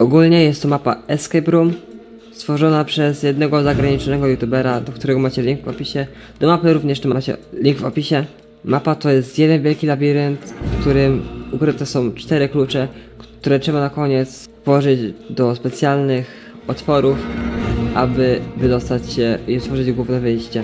Ogólnie jest to mapa Escape Room, stworzona przez jednego zagranicznego youtubera, do którego macie link w opisie. Do mapy również macie link w opisie. Mapa to jest jeden wielki labirynt, w którym ukryte są cztery klucze, które trzeba na koniec włożyć do specjalnych otworów, aby wydostać się i otworzyć główne wyjście.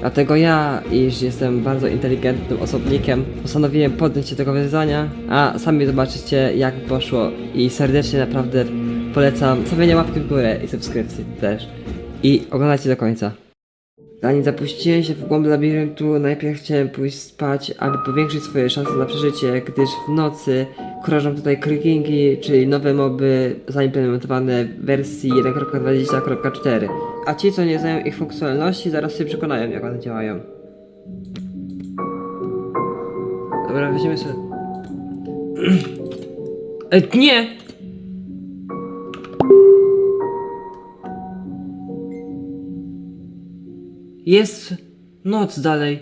Dlatego ja, iż jestem bardzo inteligentnym osobnikiem, postanowiłem podjąć się tego wyzwania, a sami zobaczycie jak poszło i serdecznie naprawdę polecam stawienie łapki w górę i subskrypcji też. I oglądajcie do końca. Zanim zapuściłem się w głąb labiryntu, najpierw chciałem pójść spać, aby powiększyć swoje szanse na przeżycie, gdyż w nocy krążą tutaj creakingi, czyli nowe moby zaimplementowane w wersji 1.20.4. A ci, co nie znają ich funkcjonalności, zaraz się przekonają, jak one działają. Dobra, weźmiemy sobie... Ej, nie! Jest noc dalej.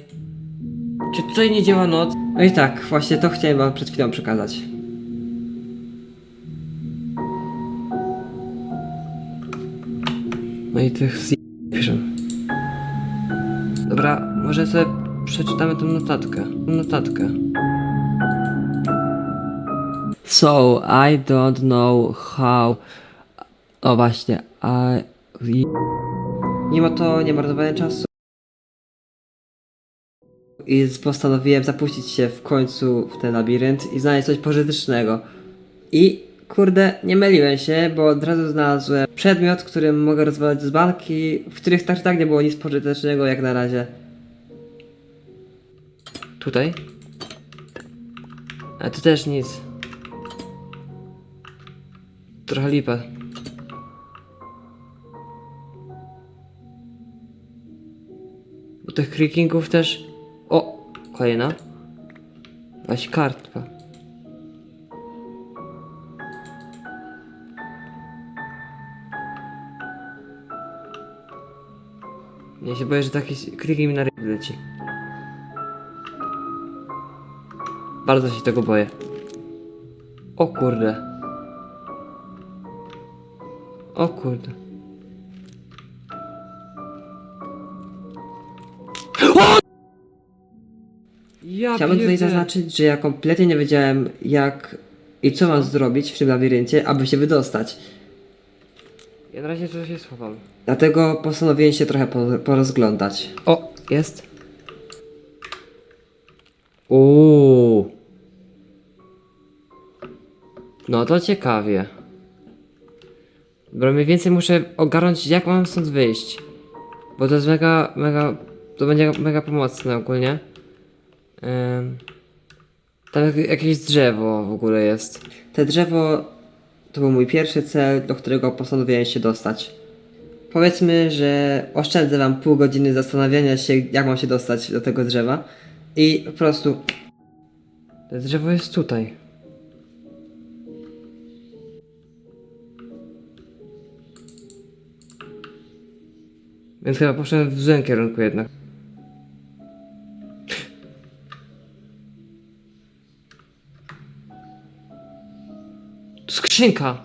Czy tutaj nie działa noc? No i tak, właśnie to chciałem wam przed chwilą przekazać. I tych z... piszę. Dobra, może sobie przeczytamy tą notatkę. Notatkę. So, I don't know how... O właśnie, I... Mimo to nie marnowałem czasu. I postanowiłem zapuścić się w końcu w ten labirynt i znaleźć coś pożytecznego. I kurde, nie myliłem się, bo od razu znalazłem przedmiot, którym mogę rozwalać dzbanki, w których tak tak nie było nic pożytecznego jak na razie. Tutaj? A tu też nic. Trochę lipa. Bo tych creakingów też... O! Kolejna. Jakaś kartka. Ja się boję, że taki creaking mi na ryb leci. Bardzo się tego boję. O kurde. O kurde. Ja Chciałbym tutaj zaznaczyć, że ja kompletnie nie wiedziałem jak i co mam zrobić w tym labiryncie, aby się wydostać. Ja na razie coś się schowam. Dlatego postanowiłem się trochę po- porozglądać. O, jest. Uuu. No to ciekawie. Dobra, mniej więcej muszę ogarnąć jak mam stąd wyjść. Bo to jest mega, mega, to będzie mega pomocne ogólnie. Ym, tam jak, jakieś drzewo w ogóle jest. Te drzewo to był mój pierwszy cel, do którego postanowiłem się dostać. Powiedzmy, że oszczędzę wam pół godziny zastanawiania się, jak mam się dostać do tego drzewa. I po prostu. To drzewo jest tutaj. Więc chyba poszedłem w złym kierunku jednak. Skrzynka!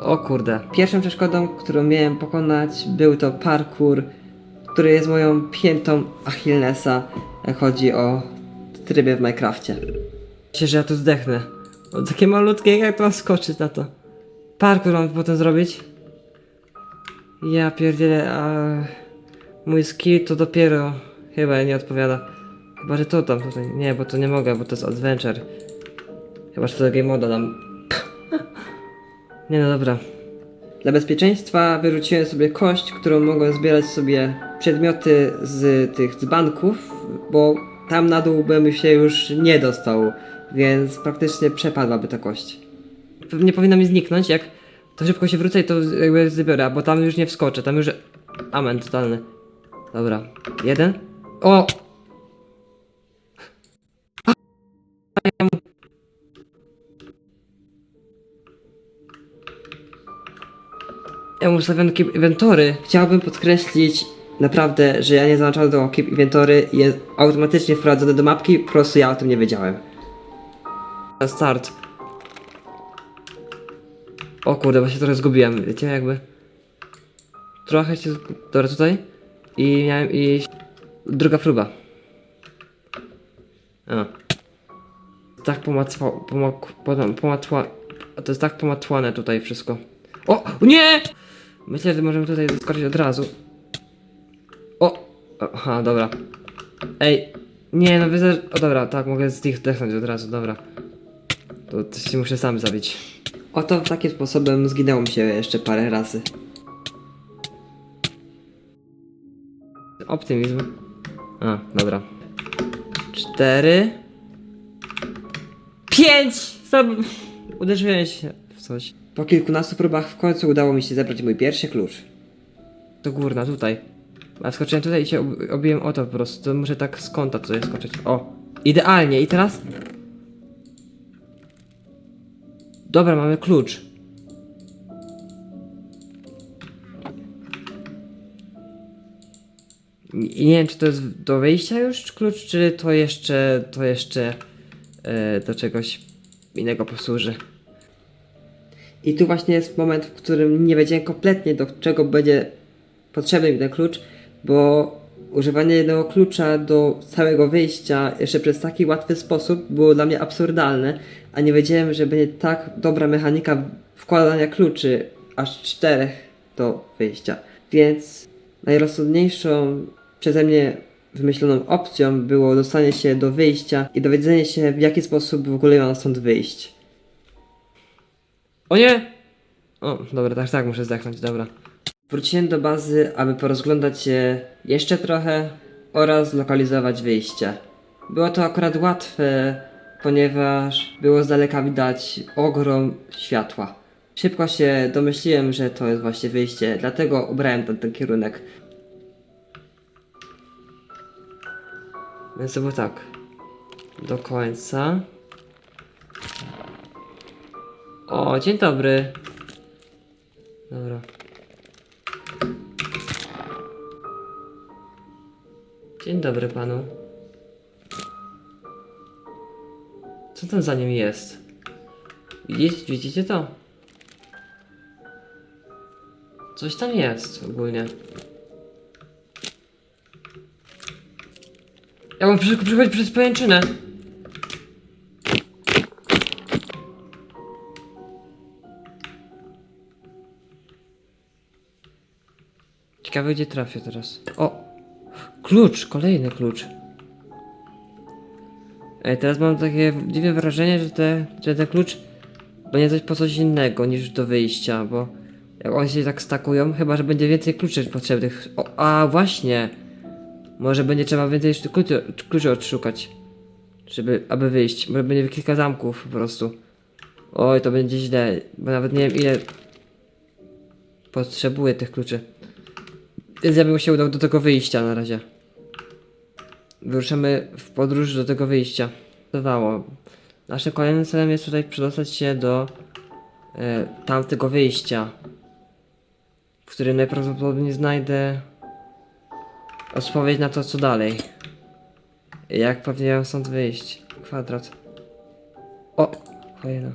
O kurde. Pierwszą przeszkodą, którą miałem pokonać, był to parkour, który jest moją piętą Achillesa, chodzi o trybie w Minecrafcie. Myślę, że ja tu zdechnę. Bo takie malutkie, jak to mam skoczyć na to? Parkour mam potem zrobić? Ja pierdzielę, a mój skill to dopiero chyba nie odpowiada. Chyba, że to tam tutaj. Nie, bo to nie mogę, bo to jest adventure. Chyba, że to do moda dam. Nie no dobra. Dla bezpieczeństwa wyrzuciłem sobie kość, którą mogłem zbierać sobie przedmioty z tych dzbanków, bo tam na dół bym się już nie dostał, więc praktycznie przepadłaby ta kość. Nie powinna mi zniknąć, jak to szybko się wrócę i to jakby zbiorę, bo tam już nie wskoczę, tam już... Amen, totalny. Dobra, jeden. O! Ustawione keep inventory. Chciałbym podkreślić naprawdę, że ja nie załączałem do keep inventory i jest automatycznie wprowadzone do mapki, po prostu ja o tym nie wiedziałem. Start. O kurde, właśnie trochę zgubiłem, wiecie, jakby... Trochę się... Dobra, tutaj. I miałem iść... Druga próba. A. Tak pomatwa... Pomak... Pomatła... To jest tak pomatłane tutaj wszystko. O! Nie! Myślę, że możemy tutaj zaskoczyć od razu. O! Aha, dobra. Ej, nie no wy... O dobra, tak, mogę z nich zdechnąć od razu, dobra. To, to się muszę sam zabić. Oto takim sposobem zginęło mi się jeszcze parę razy. Optymizm. A, dobra. Cztery. Pięć! Sam... Uderzyłem się w coś. Po kilkunastu próbach w końcu udało mi się zebrać mój pierwszy klucz. To górna, tutaj. A skoczyłem tutaj i się ob obiłem o to po prostu. To muszę tak z kąta tutaj skoczyć. O! Idealnie. I teraz? Dobra, mamy klucz. I nie wiem, czy to jest do wyjścia już klucz, czy to jeszcze, to jeszcze e, do czegoś innego posłuży. I tu właśnie jest moment, w którym nie wiedziałem kompletnie do czego będzie potrzebny mi ten klucz, bo używanie jednego klucza do całego wyjścia jeszcze przez taki łatwy sposób było dla mnie absurdalne, a nie wiedziałem, że będzie tak dobra mechanika wkładania kluczy, aż czterech do wyjścia. Więc najrozsądniejszą przeze mnie wymyśloną opcją było dostanie się do wyjścia i dowiedzenie się w jaki sposób w ogóle mam stąd wyjść. O nie! O, dobra, tak, tak, muszę zdechnąć, dobra. Wróciłem do bazy, aby porozglądać się jeszcze trochę oraz zlokalizować wyjście. Było to akurat łatwe, ponieważ było z daleka widać ogrom światła. Szybko się domyśliłem, że to jest właśnie wyjście, dlatego ubrałem ten, ten kierunek. Więc było tak. Do końca. O, dzień dobry. Dobra. Dzień dobry panu. Co tam za nim jest? Widzicie, widzicie to? Coś tam jest ogólnie. Ja mam przychodzić przez pajęczynę. Ciekawe gdzie trafię teraz. O! Klucz! Kolejny klucz. Ej, teraz mam takie dziwne wrażenie, że, te, że ten klucz będzie coś po coś innego niż do wyjścia, bo jak one się tak stakują, chyba że będzie więcej kluczy potrzebnych. O, a właśnie! Może będzie trzeba więcej kluczy, kluczy odszukać. Żeby, aby wyjść. Może będzie kilka zamków po prostu. Oj, to będzie źle, bo nawet nie wiem ile potrzebuję tych kluczy. Więc ja bym się udał do tego wyjścia na razie. Wyruszymy w podróż do tego wyjścia. Dawało. Naszym kolejnym celem jest tutaj przedostać się do e, tamtego wyjścia, w którym najprawdopodobniej znajdę odpowiedź na to, co dalej. Jak pewnie mam stąd wyjść? Kwadrat. O! Kolejna.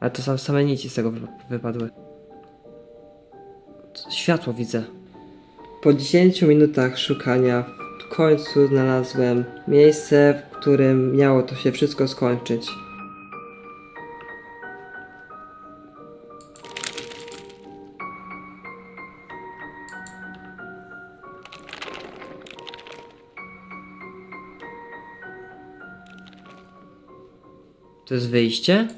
Ale to same nici z tego wy- wypadły. Światło widzę. Po 10 minutach szukania w końcu znalazłem miejsce, w którym miało to się wszystko skończyć. To jest wyjście?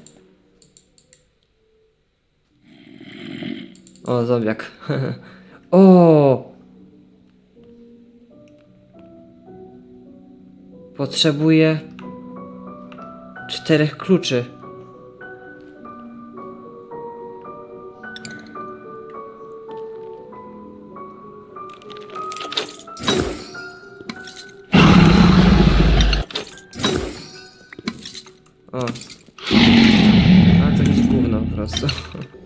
O, zombiak. o! Potrzebuję czterech kluczy. O. A prostu.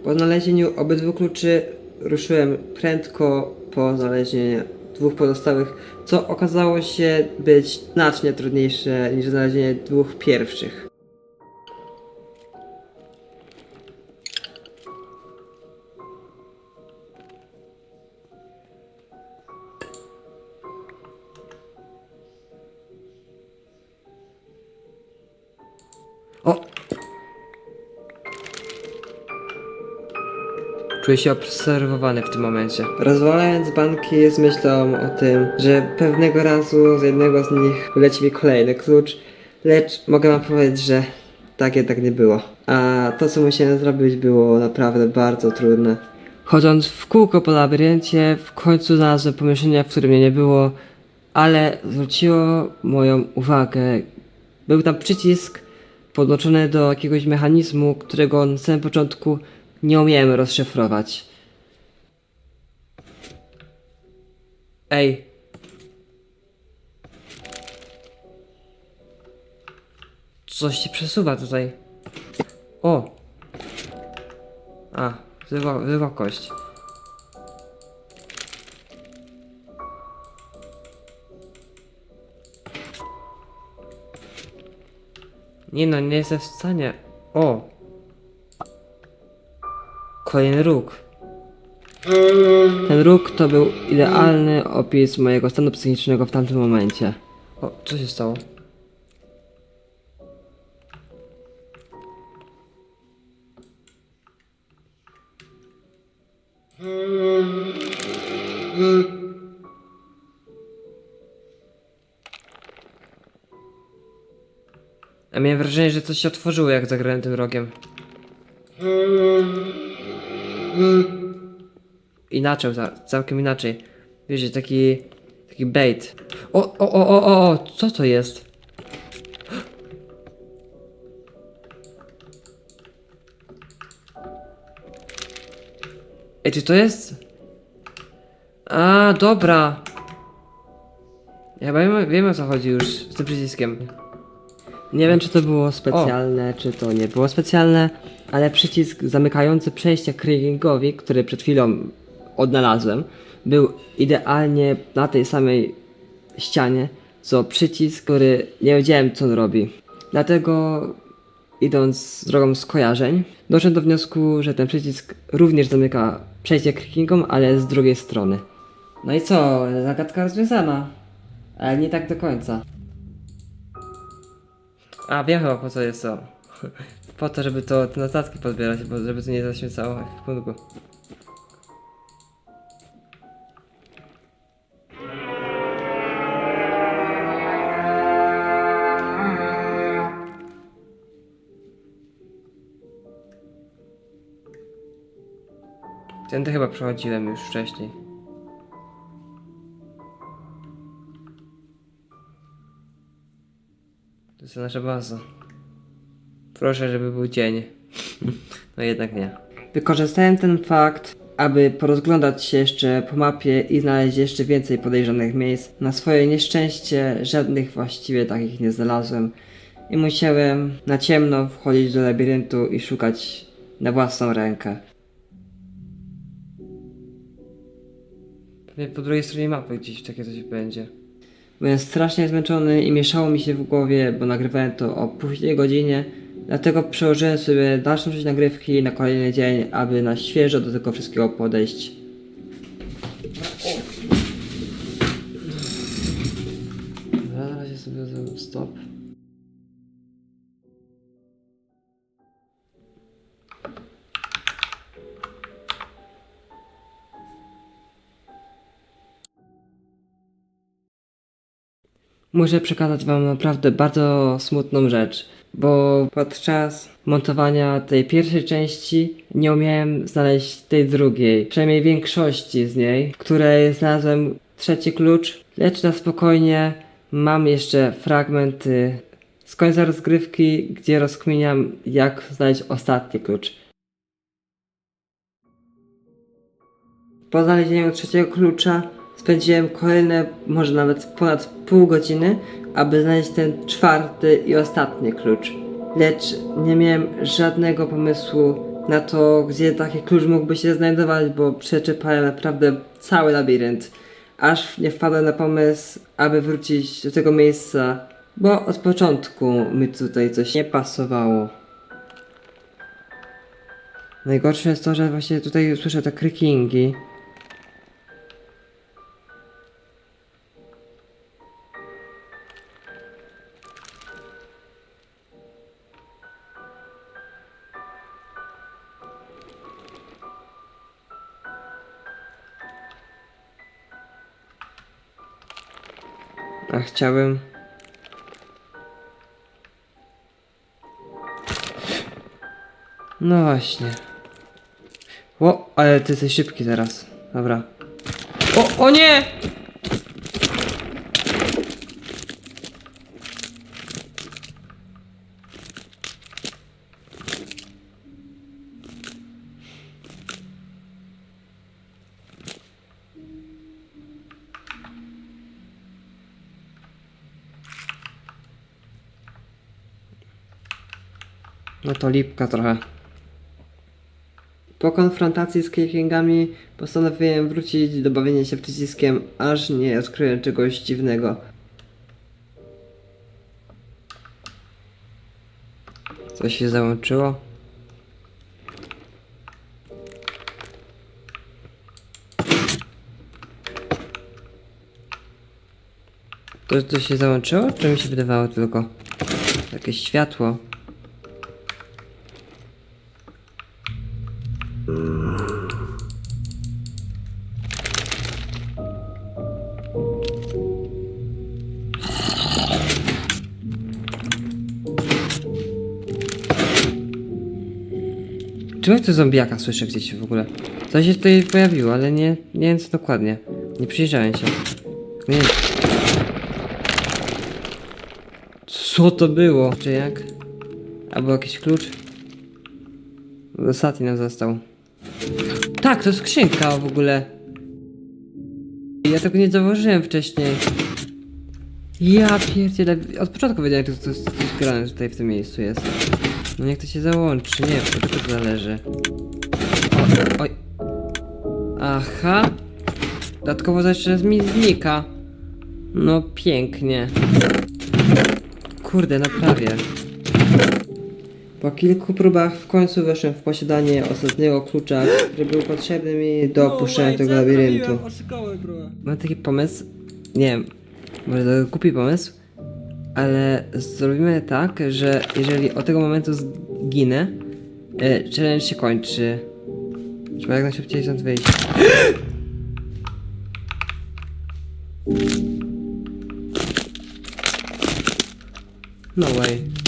Po znalezieniu obydwu kluczy ruszyłem prędko po znalezieniu dwóch pozostałych, co okazało się być znacznie trudniejsze niż znalezienie dwóch pierwszych. Czuję się obserwowany w tym momencie. Rozwalając banki z myślą o tym, że pewnego razu z jednego z nich wyleci mi kolejny klucz, lecz mogę wam powiedzieć, że tak jednak nie było. A to co musiałem zrobić było naprawdę bardzo trudne. Chodząc w kółko po labiryncie, w końcu znalazłem pomieszczenie, w którym mnie nie było, ale zwróciło moją uwagę. Był tam przycisk podłączony do jakiegoś mechanizmu, którego na samym początku nie umiałem rozszyfrować. Ej. Coś się przesuwa tutaj. O! A, wywo- wysokość. Nie no, nie jestem w stanie. O! Kolejny róg. Ten róg to był idealny opis mojego stanu psychicznego w tamtym momencie. O, co się stało? Ja miałem wrażenie, że coś się otworzyło jak zagrałem tym rogiem. Inaczej, za- całkiem inaczej. Wiecie, taki... Taki bait. O, o, o, o, o, o, co to jest? Ej, czy to jest? A, dobra. Ja chyba wiem, wiem o co chodzi już z tym przyciskiem. Nie wiem, czy to było specjalne, czy to nie było specjalne, ale przycisk zamykający przejście Kriegingowi, który przed chwilą odnalazłem, był idealnie na tej samej ścianie, co przycisk, który nie wiedziałem, co on robi. Dlatego, idąc drogą skojarzeń, doszedłem do wniosku, że ten przycisk również zamyka przejście Kriegingom, ale z drugiej strony. No i co? Zagadka rozwiązana. Ale nie tak do końca. A, wiem chyba po co jest to. Po to, żeby to te notatki podbierać, bo żeby to nie zaśmiecało w punku. Tędy chyba przechodziłem już wcześniej. To jest nasza baza. Proszę, żeby był dzień. No jednak nie. Wykorzystałem ten fakt, aby porozglądać się jeszcze po mapie i znaleźć jeszcze więcej podejrzanych miejsc. Na swoje nieszczęście żadnych właściwie takich nie znalazłem i musiałem na ciemno wchodzić do labiryntu i szukać na własną rękę. Pewnie po drugiej stronie mapy gdzieś takie coś będzie. Byłem strasznie zmęczony i mieszało mi się w głowie, bo nagrywałem to o późnej godzinie. Dlatego przełożyłem sobie dalszą część nagrywki na kolejny dzień, aby na świeżo do tego wszystkiego podejść. Na razie sobie zrobię stop. Muszę przekazać Wam naprawdę bardzo smutną rzecz, bo podczas montowania tej pierwszej części nie umiałem znaleźć tej drugiej, przynajmniej większości z niej, w której znalazłem trzeci klucz, lecz na spokojnie mam jeszcze fragmenty z końca rozgrywki, gdzie rozkminiam jak znaleźć ostatni klucz. Po znalezieniu trzeciego klucza spędziłem kolejne, może nawet ponad pół godziny, aby znaleźć ten czwarty i ostatni klucz. Lecz nie miałem żadnego pomysłu na to, gdzie taki klucz mógłby się znajdować, bo przeczepałem naprawdę cały labirynt. Aż nie wpadłem na pomysł, aby wrócić do tego miejsca, bo od początku mi tutaj coś nie pasowało. Najgorsze jest to, że właśnie tutaj słyszę te krykingi. Chciałem... No właśnie. O, ale ty jesteś szybki teraz. Dobra. O, o nie! No to lipka trochę. Po konfrontacji z Kingami postanowiłem wrócić do bawienia się przyciskiem, aż nie odkryję czegoś dziwnego. Coś się załączyło? To, to się załączyło? Czy mi się wydawało tylko? Jakieś światło. Tu zombiaka słyszę gdzieś w ogóle? Coś się tutaj pojawiło, ale nie, nie wiem co dokładnie. Nie przyjrzałem się. Nie. Co to było? Czy jak? Albo jakiś klucz? Ostatni nam został. Tak, to skrzynka w ogóle. Ja tego nie zauważyłem wcześniej. Ja pierdzielę, od początku wiedziałem, że coś, coś grane tutaj w tym miejscu jest. No jak to się załączy, nie, tego to zależy. O, oj. Aha. Dodatkowo jeszcze mi znika. No pięknie. Kurde, naprawię. Po kilku próbach w końcu weszłem w posiadanie ostatniego klucza, który był potrzebny mi do opuszczenia tego labiryntu. Mam taki pomysł, nie wiem, może to głupi pomysł, ale zrobimy tak, że jeżeli od tego momentu zginę, e, challenge się kończy. Trzeba jak najszybciej stąd wyjść. No way.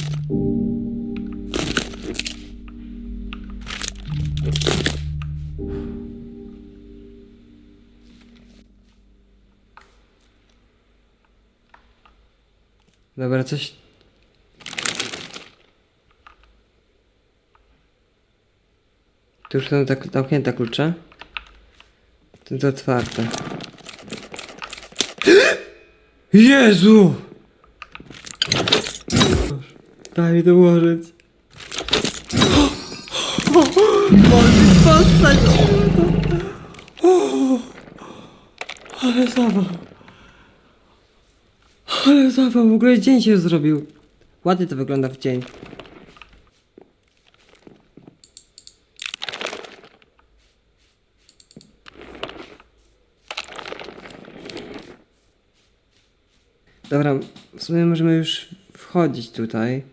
Dobra, coś... Tu już są tak zamknięte klucze. Tu to otwarte. Jezu! Daj mi to ułożyć. Może postać! Ale zabaw. Ale zabaw, w ogóle dzień się zrobił. Ładnie to wygląda w dzień. Dobra, w sumie możemy już wchodzić tutaj.